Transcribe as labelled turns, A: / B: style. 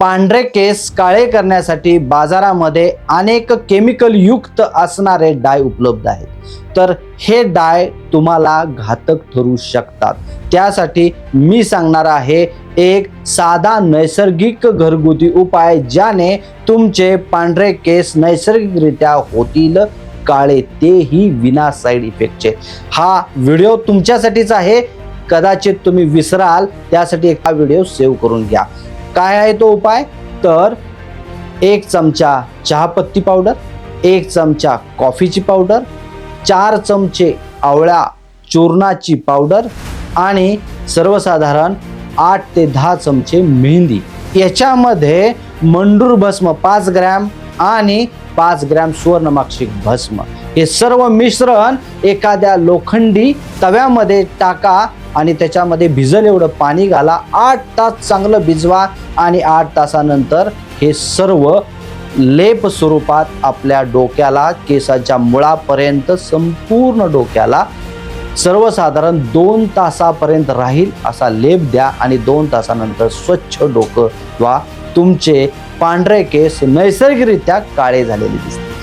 A: पांढरे केस काळे करण्यासाठी बाजारामध्ये अनेक केमिकल युक्त असणारे डाय उपलब्ध आहेत. तर हे डाय तुम्हाला घातक ठरू शकतात. त्यासाठी मी सांगणार आहे एक साधा नैसर्गिक घरगुती उपाय ज्याने तुमचे पांढरे केस नैसर्गिकरित्या होतील काळे तेही विना साईड इफेक्टचे हा व्हिडिओ तुमच्यासाठीच आहे. कदाचित तुम्ही विसराल त्यासाठी एक हा व्हिडिओ सेव्ह करून घ्या. काय आहे तो उपाय? तर एक चमचा चहापत्ती पावडर एक चमचा कॉफीची पावडर चार चमचे आवळा चूर्णाची पावडर आणि सर्वसाधारण आठ ते दहा चमचे मेहंदी. याच्यामध्ये मंडूर भस्म पाच ग्रॅम आणि पाच ग्रॅम सुवर्णमाक्षिक भस्म. हे सर्व मिश्रण एखाद्या लोखंडी तव्यामध्ये टाका आणि त्याच्यामध्ये भिजल एवढं पाणी घाला. आठ तास चांगलं भिजवा आणि आठ तासानंतर हे सर्व लेप स्वरूपात आपल्या डोक्याला केसाच्या मुळापर्यंत संपूर्ण डोक्याला सर्वसाधारण दोन तासापर्यंत राहील असा लेप द्या आणि दोन तासानंतर स्वच्छ डोकं वा तुमचे पांढरे केस नैसर्गिकरित्या काळे झालेले दिसते